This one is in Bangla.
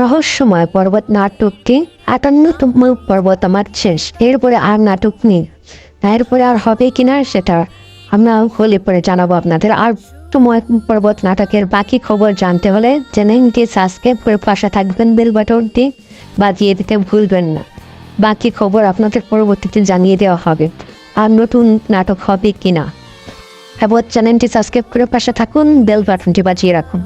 রহস্যময় পর্বত নাটকটি আটান্নতম পর্বত আমার শেষ। এরপরে আর নাটক নেই। এরপরে আর হবে কিনা সেটা আমরা হলে পরে জানাব আপনাদের। আর সময় পর্বত নাটকের বাকি খবর জানতে হলে চ্যানেলটি সাবস্ক্রাইব করে পাশে থাকবেন, বেল বাটনটি বাজিয়ে দিতে ভুলবেন না। বাকি খবর আপনাদের পরবর্তীতে জানিয়ে দেওয়া হবে আর নতুন নাটক হবে কিনা এবার চ্যানেলটি সাবস্ক্রাইব করে পাশে থাকুন, বেল বাটনটি বাজিয়ে রাখুন।